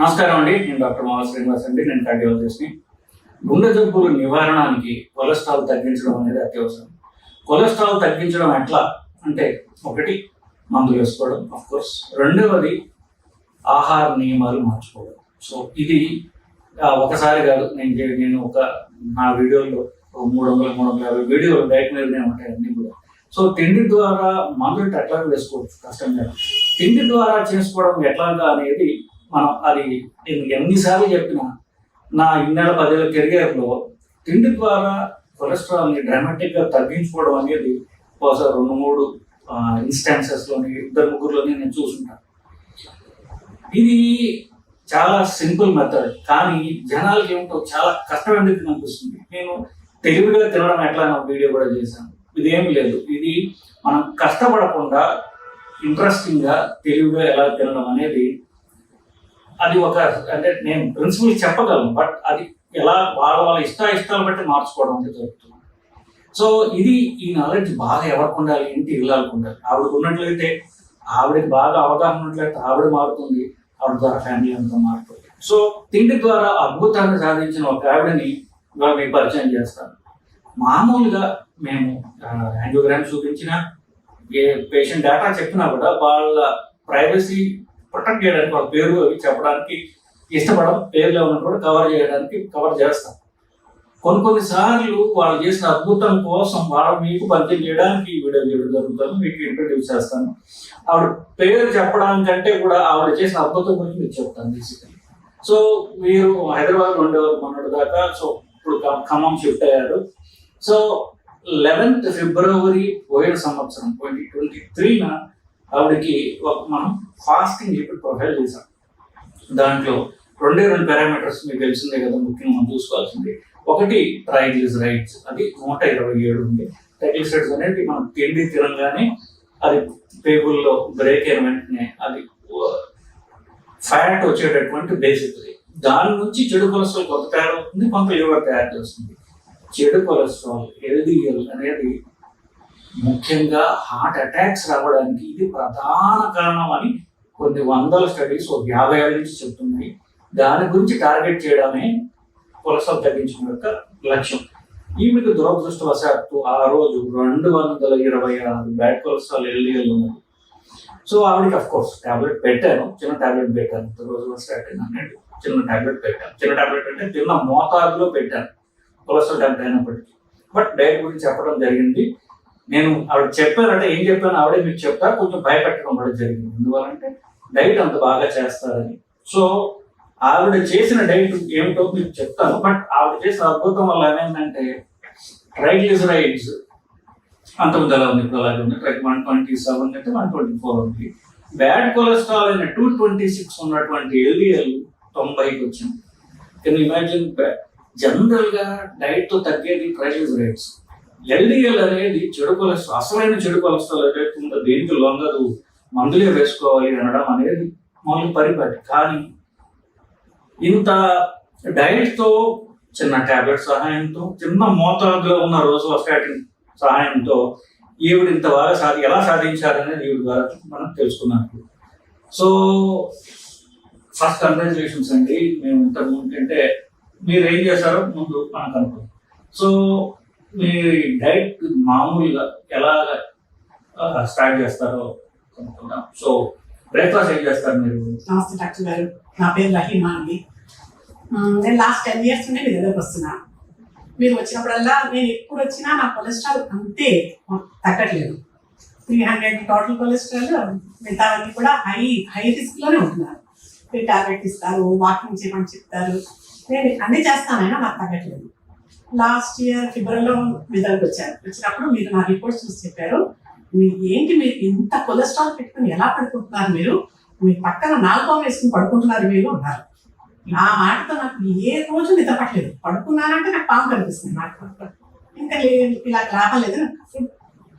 నమస్కారం అండి. నేను డాక్టర్ మావా శ్రీనివాస్ అండి. నేను కార్డియాలజిస్ట్ని. గుండె జబ్బుల నివారణానికి కొలెస్ట్రాల్ తగ్గించడం అనేది అత్యవసరం. కొలెస్ట్రాల్ తగ్గించడం ఎట్లా అంటే ఒకటి మందులు వేసుకోవడం ఆఫ్ కోర్స్ రెండవది ఆహార నియమాలు మార్చుకోవడం. సో ఇది ఒకసారి కాదు. నేను నేను ఒక నా వీడియోలో మూడు వందల మూడు వందల యాభై వీడియోలు డైట్ మీదనే ఉంటాయి అన్ని కూడా. సో తిండి ద్వారా మందులు ఎట్లా వేసుకోవచ్చు. కష్టం కాదు. తిండి ద్వారా చేసుకోవడం ఎట్లాగా అనేది మనం అది నేను ఎన్నిసార్లు చెప్పినా నా ఇన్నెల పదేళ్ళ కెరియర్లో తిండి ద్వారా కొలెస్ట్రాల్ని డ్రామాటిక్గా తగ్గించుకోవడం అనేది బహుశా రెండు మూడు ఇన్స్టాన్సెస్లోని ఇద్దరు ముగ్గురులోనే నేను చూసుంటాను ఇది చాలా సింపుల్ మెథడ్ కానీ జనాలకి ఏమిటో చాలా కష్టం ఎందుకు అనిపిస్తుంది. నేను తెలివిగా తినడం ఎట్లా నా వీడియో కూడా చేశాను. ఇదేం లేదు. ఇది మనం కష్టపడకుండా ఇంట్రెస్టింగ్గా తెలివిగా ఎలా తినడం అనేది అది ఒక అంటే నేను ప్రిన్సిపల్ చెప్పగలను బట్ అది ఎలా వాళ్ళ వాళ్ళ ఇష్ట ఇష్టాలు బట్టి మార్చుకోవడం అనేది జరుగుతుంది. సో ఇది ఈ నాలెడ్జ్ బాగా ఎవరికి ఉండాలి ఇంటి ఇళ్ళకి ఉండాలి. ఆవిడకు ఉన్నట్లయితే ఆవిడకి బాగా అవగాహన ఉన్నట్లయితే ఆవిడ మారుతుంది ఆవిడ ద్వారా ఫ్యామిలీ అంతా మారుతుంది. సో తిండి ద్వారా అద్భుతాన్ని సాధించిన ఒక ఆవిడని ఇవాళ మీకు పరిచయం చేస్తాను. మామూలుగా మేము యాంజియోగ్రామ్ చూపించిన ఏ పేషెంట్ డేటా చెప్పినా కూడా వాళ్ళ ప్రైవసీ ప్రొటెక్ట్ చేయడానికి వాళ్ళ పేరు అవి చెప్పడానికి ఇష్టపడడం పేర్లు ఏమన్నా కూడా కవర్ చేయడానికి కవర్ చేస్తాం కొన్ని కొన్ని సార్లు వాళ్ళు చేసిన అద్భుతం కోసం వాళ్ళ మీకు పరిచయం చేయడానికి వీడియో చేయడం జరుగుతుంది. మీకు ఇంట్రడ్యూస్ చేస్తాను. ఆవిడ పేరు చెప్పడానికంటే కూడా ఆవిడ చేసిన అద్భుతం గురించి మీకు చెప్తాను బేసికలీ సో మీరు హైదరాబాద్ ఉండేవారు మొన్నటి దాకా సో ఇప్పుడు ఖమ్మం షిఫ్ట్ అయ్యారు. సో లెవెన్త్ ఫిబ్రవరి పోయిన సంవత్సరం ట్వంటీ ట్వంటీ త్రీన ఆవిడకి ఒక మనం ఫాస్టింగ్ చెప్పి ప్రొఫైల్ చేసాం దాంట్లో రెండే రెండు పారామీటర్స్ మీకు తెలిసిందే కదా ముఖ్యంగా మనం చూసుకోవాల్సింది. ఒకటి ట్రైగ్లిజరైడ్స్ అది నూట ఇరవై ఏడు ఉంది. ట్రైగ్లిజరైడ్స్ అనేది మనం తిండి తినగానే అది పేగుల్లో బ్రేక్ అయిన వెంటనే అది ఫ్యాట్ వచ్చేటటువంటి బేసిక్ దాని నుంచి చెడు కొలెస్ట్రాల్ కొంత తయారవుతుంది కొంత లివర్ తయారు చేస్తుంది. చెడు కొలెస్ట్రాల్ ఎల్డిఎల్ అనేది ముఖ్యంగా హార్ట్ అటాక్స్ రావడానికి ఇది ప్రధాన కారణం అని కొన్ని వందల స్టడీస్ ఒక యాభై ఏళ్ళ నుంచి చెప్తున్నాయి. దాని గురించి టార్గెట్ చేయడమే కొలెస్ట్రాల్ తగ్గించడం యొక్క లక్ష్యం. ఈమెకు దురదృష్టవశాత్తు ఆ రోజు రెండు వందల ఇరవై ఆరు బ్యాడ్ కొలెస్ట్రాల్ ఎల్డీఎల్ ఉన్నది. సో ఆవిడకి అఫ్ కోర్స్ టాబ్లెట్ పెట్టాను. చిన్న టాబ్లెట్ పెట్టాను. రోజు స్టార్టింగ్ అన్నట్టు చిన్న టాబ్లెట్ పెట్టాను. చిన్న టాబ్లెట్ అంటే చిన్న మోతాదులో పెట్టాను. కొలెస్ట్రాల్ టాబ్లెట్ అయినప్పటికీ. బట్ డైట్ గురించి చెప్పడం జరిగింది. నేను ఆవిడ చెప్పానంటే ఏం చెప్పాను ఆవిడే మీకు చెప్తా కొంచెం భయపెట్టడం కూడా జరిగింది. ఎందువల్లంటే డైట్ అంత బాగా చేస్తారని. సో ఆవిడ చేసిన డైట్ ఏమిటో మీకు చెప్తాను. బట్ ఆవిడ చేసిన అద్భుతం వల్ల ఏమైందంటే ట్రైగ్లిజరైడ్స్ అంతకుముందు ఎలా ఉంది? ఇప్పుడు అలాగే ఉంది. ట్రైక్ వన్ ట్వంటీ సెవెన్ అయితే వన్ ట్వంటీ ఫోర్ ఉంది. బ్యాడ్ కొలెస్ట్రాల్ అయిన టూ ట్వంటీ సిక్స్ ఉన్నటువంటి ఎల్డిఎల్ తొంభైకి వచ్చింది. కెన్ ఇమాజిన్ జనరల్గా డైట్తో డైట్తో తగ్గేది ట్రైగ్లిజరైడ్స్ ఎల్డిఎల్ అనేది చెడు కొలెస్ట్రాల్ అసలైన చెడు కొలెస్ట్రాల్ ఏదైతే ఉందో దేనికి లొంగదు? మందులే వేసుకోవాలి అనడం అనేది మామూలు పరిపాటి. కానీ ఇంత డైట్తో చిన్న టాబ్లెట్ సహాయంతో చిన్న మోతాదులో ఉన్న రోజు స్టాటిన్ సహాయంతో ఈవిడ ఇంత బాగా సాధి ఎలా సాధించారనేది ఈవిడ ద్వారా మనం తెలుసుకున్నట్టు సో ఫస్ట్ కంగ్రాచులేషన్స్ అండి. మేము ఇంతకు ముందు అంటే మీరు ఏం చేశారో ముందు మనకు అనుకుంటాం సో మీ డైట్ మామూలుగా ఎలా స్టార్ట్ చేస్తారో కనుక్కుందాం సో బ్రేక్ఫాస్ట్ ఏం చేస్తారు మీరు? నమస్తే డాక్టర్ గారు. నా పేరు రహీమా అండి. నేను లాస్ట్ టెన్ ఇయర్స్ నుండి మీ దగ్గరకు వస్తున్నా. మీరు వచ్చినప్పుడల్లా నేను ఎప్పుడు వచ్చినా నా కొలెస్ట్రాల్ అంతే తగ్గట్లేదు. త్రీ హండ్రెడ్ టోటల్ కొలెస్ట్రాల్ మిగతావన్నీ కూడా హై హై రిస్క్లోనే ఉంటున్నారు. మీరు టాబ్లెట్ ఇస్తారు వాకింగ్ చేయమని చెప్తారు. నేను అన్నీ చేస్తానైనా నాకు తగ్గట్లేదు. లాస్ట్ ఇయర్ ఫిబ్రవరిలో మీ దగ్గరకు వచ్చాను వచ్చినప్పుడు మీరు నా రిపోర్ట్స్ చూసి చెప్పారు. ఏంటి మీరు ఇంత కొలెస్ట్రాల్ పెట్టుకుని ఎలా పడుకుంటున్నారు మీరు? మీ పక్కన నాలుగో వేసుకుని పడుకుంటున్నారు మీరు అన్నారు. నా మాటతో నాకు ఏ రోజు నిద్ర పట్టలేదు. పడుకున్నానంటే నాకు పాము కనిపిస్తుంది నాకు. ఇంకా లేదు ఇలా రావాలేదు నాకు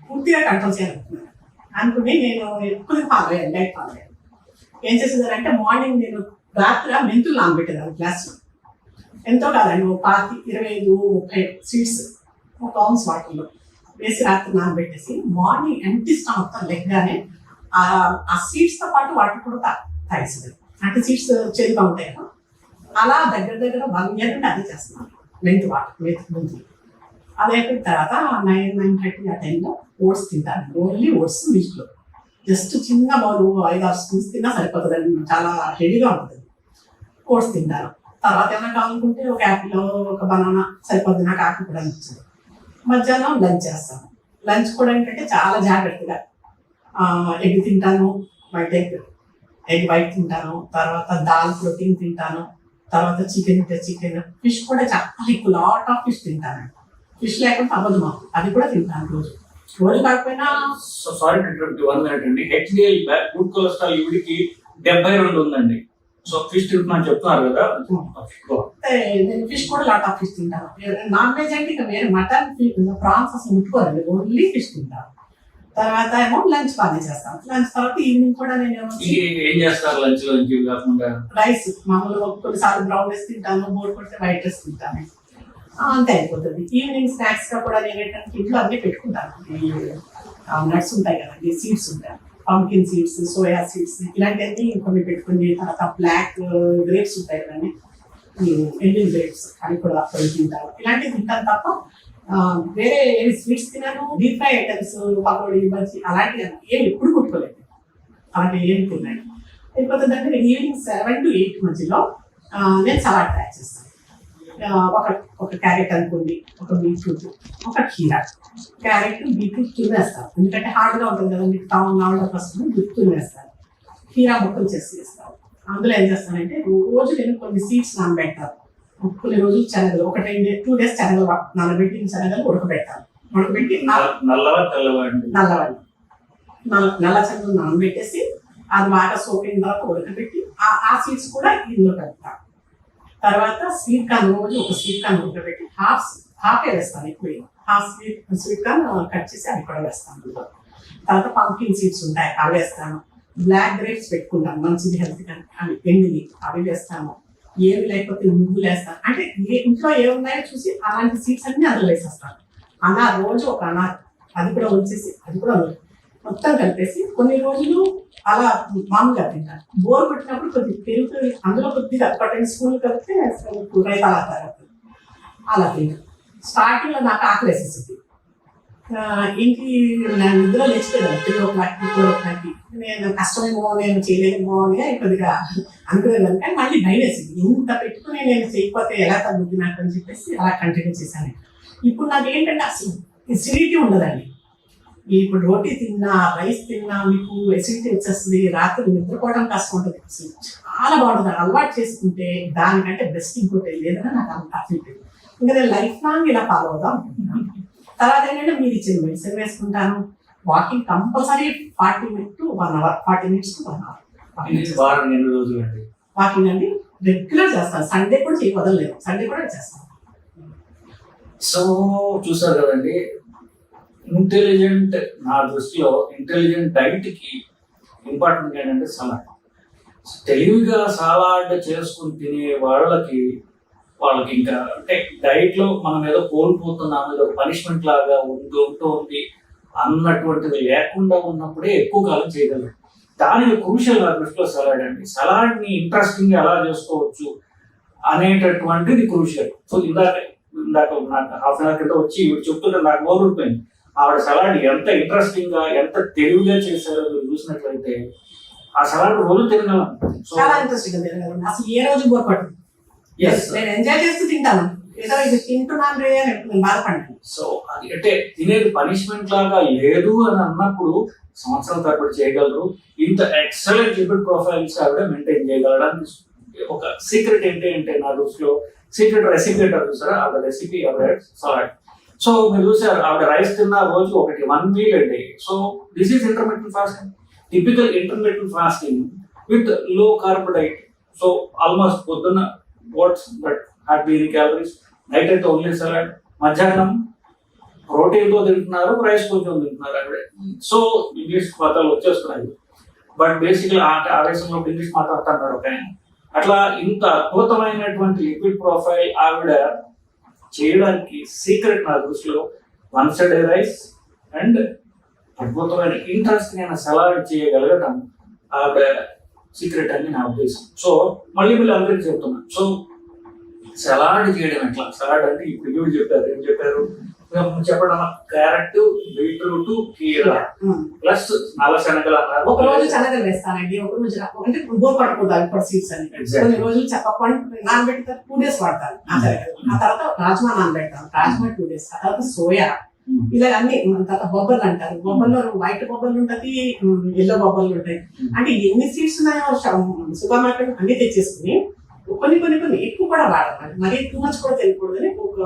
పూర్తిగా కంట్రోల్ చేయాలనుకున్నాను. అనుకుని నేను ఎక్కువ ఫాలో అయ్యాను డైట్ ఫాలో అయ్యాను ఏం చేసేదారంటే మార్నింగ్ నేను రాత్రి మెంతులు నానబెట్టేదాన్ని గ్లాస్లో. ఎంతో కాదండి ఓ పాతి ఇరవై ఐదు ముప్పై సీట్స్ ఒక ఆన్స్ వాటర్లో వేసి రాత్రి నానబెట్టేసి మార్నింగ్ ఎంటీ స్టమక్తో లెగ్గానే ఆ సీడ్స్తో పాటు వాటర్ కూడా తా- అంటే సీడ్స్ చేదుగా ఉంటాయి కదా. అలా దగ్గర దగ్గర వన్ ఇయర్ నుండి అదే చేస్తున్నాను మెంతు వాటర్ మెంతు ముందు. అది అయిపోయిన తర్వాత నైన్ నైన్ థర్టీ ఆ టైంలో ఓట్స్ తింటాను ఓన్లీ ఓట్స్ మిల్క్లో జస్ట్ చిన్న బౌల్ ఐదు ఆరు స్పూన్స్ తిన్నా సరిపోతుంది చాలా హెవీగా ఉంటుంది. ఓట్స్ తింటాను తర్వాత ఏమైనా కావాలనుకుంటే ఒక యాపిల్ ఒక బనానా సరిపోద్ది నాకు ఆకు కూడా నచ్చింది. మధ్యాహ్నం లంచ్ చేస్తాను. లంచ్ కూడా ఏంటంటే చాలా జాగ్రత్తగా ఎగ్ తింటాను వైట్ ఎగ్ ఎగ్ వైట్ తింటాను తర్వాత దాల్ ప్రోటీన్ తింటాను తర్వాత చికెన్ తింటే చికెన్ ఫిష్ కూడా చాలా ఎక్కువ లాట్ ఆఫ్ ఫిష్ తింటాను. ఫిష్ లేకుండా అవ్వదు మాకు అది కూడా తింటాను రోజు. రోజు కాకపోయినా సారీ వన్ మినిట్ అండి. హెచ్డిఎల్ గుడ్ కొలెస్ట్రాల్ ఇవిడికి డెబ్బై రెండు ఉందండి. సో ఫిష్ తింటున్నాను చెప్తున్నారు కదా. అంటే నేను ఫిష్ కూడా లాట్ ఆఫ్ ఫిష్ తింటాను నాన్ వెజ్ అంటే ఇంకా వేరే మటన్ ప్రాన్స్ అసలు ముట్టుకోరండి. ఓన్లీ ఫిష్ తింటాను తర్వాత ఏమో లంచ్ బాగానే చేస్తాను. లంచ్ తర్వాత ఈవినింగ్ కూడా నేను ఏం చేస్తారు లంచ్లో? కాకుండా? రైస్ మామూలుగా కొన్నిసార్లు బ్రౌన్ రైస్ తింటాను బోర్ కొడితే వైట్ రైస్ తింటాను. అంతే అయిపోతుంది. ఈవినింగ్ స్నాక్స్గా కూడా నేను ఏంటంటే ఇంట్లో అన్ని పెట్టుకుంటాను. నట్స్ ఉంటాయి కదండి సీడ్స్ ఉంటాయి. పంకిన్ సీడ్స్ సోయా సీడ్స్ ఇలాంటివన్నీ కొన్ని పెట్టుకుని తర్వాత బ్లాక్ గ్రేప్స్ uh, ఉంటాయి కదండి. ఎండిన్ గ్రేప్స్ అవి కూడా కొన్ని తింటారు ఇలాంటివి తింటాను తప్ప వేరే ఏమి స్వీట్స్ తిన్నాను deep fry items pakodi bajji అలాంటివి ఏమి ఎప్పుడు కుట్టుకోలేదు. అలాంటివి ఏమి తిన్నాను అయిపోతుందంటే ఈవినింగ్ సెవెన్ టు ఎయిట్ మధ్యలో నేను సలాడ్ తయారు చేస్తాను. ఒక ఒక క్యారెట్ అనుకోండి ఒక బీట్రూట్ ఒక కీరా. క్యారెట్ బీట్రూట్ తురిమేస్తాను ఎందుకంటే హార్డ్గా ఉంటుంది కదా మీకు టౌన్ నావడానికి వస్తుంది తురిమేస్తాను కీరా ముక్కలు చేసి వేస్తాను అందులో ఏం చేస్తానంటే రోజు నేను కొన్ని సీడ్స్ నానబెడతాను కొన్ని రోజులు శనగలు ఒక టెన్ డేస్ టూ డేస్ శనగలు నానబెట్టిన శనగలు ఉడకబెడతాను ఉడకబెట్టి ఆ నల్ల- శనగలు నానబెట్టేసి అది బాగా సోకిన తర్వాత ఉడకబెట్టి ఆ ఆ సీడ్స్ కూడా ఇందులో కలుపుతాను తర్వాత స్వీట్ కార్న్ రోజు ఒక స్వీట్ కార్న్ ఉడకబెట్టి హాఫ్ హాఫే వేస్తాను ఎక్కువ half sweet sweet corn cut చేసి అది కూడా వేస్తాను తర్వాత పంకిన్ సీడ్స్ ఉంటాయి అవి వేస్తాను. బ్లాక్ గ్రేప్స్ పెట్టుకుంటాను మంచిది హెల్త్ కానీ అవి ఎండివి అవి వేస్తాను. ఏమి లేకపోతే నువ్వులు వేస్తాను. అంటే ఏ ఇంట్లో ఏమున్నాయో చూసి అలాంటి సీడ్స్ అన్ని అందులో వేసేస్తాను. అనార్ రోజు ఒక అనార్ అది కూడా వచ్చేసి అది కూడా మొత్తం కలిపేసి కొన్ని రోజులు అలా మామూలుగా తింటాను బోర్ కొట్టినప్పుడు కొద్దిగా పెరుగుతుంది అందులో కొద్దిగా ఒక స్కూల్ కలిపితే రైతు అలా తయారవుతుంది. అలా తింటారు. స్టార్టింగ్లో నాకు ఆకలి వేసేసింది. ఇంటి నేను నిద్ర లేచిపోయాను త్రీ ఓ క్లాక్కి ఫోర్ ఓ క్లాక్కి నేను కష్టమేమో నేను చేయలేమో అని కొద్దిగా అనుకోలేదు కానీ మళ్ళీ భయం వేసింది. ఇంత పెట్టుకుని నేను చేయకపోతే ఎలా తగ్గుద్ది నాకు అని చెప్పేసి అలా కంటిన్యూ చేశాను ఇప్పుడు నాకు ఏంటంటే అసలు సిరిటీ ఉండదండి. ఇప్పుడు రోటీ తిన్నా రైస్ తిన్నా మీకు ఎసిడిటీ వచ్చేస్తుంది రాత్రి నిద్రపోవడం కష్టం ఉంటుంది. అసలు చాలా బాగుంటుంది. అలవాటు చేసుకుంటే దానికంటే బెస్ట్ ఇంకోటి లేదని నాకు అంత అనిపించింది. ఇంకా నేను లైఫ్ లాంగ్ ఇలా ఫాలో అవుదాం అనుకుంటున్నాను. తర్వాత ఏంటంటే మీరు ఇచ్చిన మెడిసిన్ వేసుకుంటాను. Walking compulsory forty minute to one hour forty minutes to one hour. Walking అండి రెగ్యులర్ చేస్తాను. సండే కూడా వదలలేదు సండే కూడా చేస్తాను. సో చూసారు కదండి ఇంటెలిజెంట్ నా దృష్టిలో ఇంటెలిజెంట్ డైట్కి ఇంపార్టెంట్ ఏంటంటే సలాడ్ తెలివిగా సలాడ్ చేసుకుని తినే వాళ్ళకి వాళ్ళకి ఇంకా అంటే డైట్లో మనం ఏదో కోల్పోతున్నాం ఏదో పనిష్మెంట్ లాగా ఉంది ఉంటుంది అన్నటువంటిది లేకుండా ఉన్నప్పుడే ఎక్కువ కాలం చేయగలం దానిలో క్రూషల్ నా దృష్టిలో సలాడ్ అండి. సలాడ్ని ఇంట్రెస్టింగ్ ఎలా చేసుకోవచ్చు అనేటటువంటిది క్రూషియల్. సో ఇందాక ఇందాక నాకు హాఫ్ అన్ అవర్ క్రితం వచ్చి ఇప్పుడు చెప్తుంటే నాకు నోరు ఆవిడ సలాడ్ ఎంత ఇంట్రెస్టింగ్గా ఎంత తెలివిగా చేశారో మీరు చూసినట్లయితే ఆ సలాడ్ రోజు తినగలం. సో చాలా ఇంట్రెస్టింగ్ ఉంది అసలు ఏ రోజు బోర్ నేను ఎంజాయ్ చేస్తూ తింటాను. ఏదో ఇది తింటున్నాను రే అని నేను బాధపడ్డాను సో అది అంటే తినేది పనిష్మెంట్ లాగా లేదు అని అన్నప్పుడు సంవత్సరం తరబడి చేయగలరు. ఇంత ఎక్సలెంట్ లిపిడ్ ప్రొఫైల్స్ ఆవిడ మెయింటైన్ చేయగలడానికి ఒక సీక్రెట్ ఏంటి అంటే నా దృష్టిలో సీక్రెట్ రెసిపీ అంటారు చూసారా? ఆవిడ రెసిపీ ఆవిడ సలాడ్ సో మీరు చూసారు ఆవిడ రైస్ తిన్న రోజు ఒకటి వన్ మీల్ అండి so this is intermediate fasting typical intermediate fasting with low carb diet so almost పొద్దున్న what's but hat berry calories night అయితే ఓన్లీ సలాడ్ మధ్యాహ్నం ప్రోటీన్తో తింటున్నారు రైస్ కొంచెం తింటున్నారు ఆవిడ. సో ఇంగ్లీష్ పదాలు వచ్చేస్తున్నాయి. బట్ బేసిక్గా ఆ ఆవేశంలో ఇంగ్లీష్ మాట్లాడుతున్నారు ఒక ఆయన. అట్లా ఇంత అద్భుతమైనటువంటి లిక్విడ్ ప్రొఫైల్ ఆవిడ చేయడానికి సీక్రెట్ నా దృష్టిలో. వన్ సైడ్ రైస్ అండ్ అద్భుతమైన ఇంట్రెస్ట్ నేను సలాడ్ చేయగలగటం ఆవిడ సీక్రెట్ అని నా ఉద్దేశం. సో మళ్ళీ మళ్ళీ అందరికీ చెప్తున్నాను సో సలాడ్ చేయడం ఎట్లా? సలాడ్ అంటే ఇప్పుడు ఇవి చెప్పారు ఏం చెప్పారు చెప్పడం క్యారెట్ బీట్రూట్ కీరా ప్లస్ నల్ల శనగలు అన్నారు ఒక రోజు శనగలు వేస్తానండి ఒక రోజు అంటే బోర్ పట్టుకుంటాను ఇప్పుడు సీడ్స్ అని. కొన్ని రోజులు చెప్ప నానబెడతారు టూ డేస్ వాడతాను ఆ శనగలు. ఆ తర్వాత రాజ్మా నానబెడతాను రాజ్మా టూ డేస్ ఆ తర్వాత సోయా. Hmm. ఇలా అన్ని తర్వాత బొబ్బర్లు అంటారు. బొబ్బర్లో వైట్ బొబ్బర్లు ఉంటది ఎల్లో బొబ్బర్లు ఉంటాయి. Hmm. అంటే ఎన్ని సీడ్స్ ఉన్నాయో సూపర్ మార్కెట్ అన్ని తెచ్చేసుకుని కొన్ని కొన్ని కొన్ని ఎక్కువ కూడా వాడాలి మరి టూ మచ్ కూడా తెలియకూడదని ఒక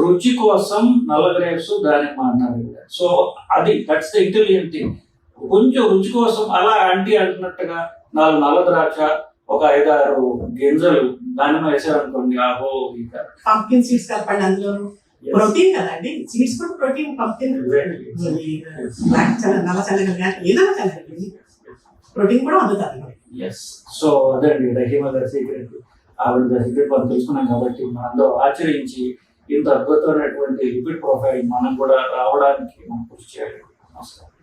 రుచి కోసం నల్ల గ్రేప్స్ దానిమ్మ అన్నారు సో అది దట్స్ ద ఇంటెలిజెంట్ థింగ్ కొంచెం రుచి కోసం అలా ఆంటీ అంటున్నట్టుగా నాలుగు నల్ల ద్రాక్ష ఒక ఐదారు గింజలు దానిమ్మ వేసారనుకోండి ఆహో పంకిన్ సీడ్స్ కలపండి అందులో. ప్రోటీన్ కదండి సీడ్స్ కూడా ప్రోటీన్ పంకిన్ శనగ నల్ల ఏదైనా ప్రోటీన్ కూడా అందుతుంది ఎస్ సో అదండి రహీమ గారి సీక్రెట్ ఆవిడ గారి మనం తెలుసుకున్నాం కాబట్టి మనందరూ ఆచరించి ఇంత అద్భుతమైనటువంటి రిపీట్ ప్రొఫైల్ మనం కూడా రావడానికి మనం కృషి చేయాలి. నమస్కారం.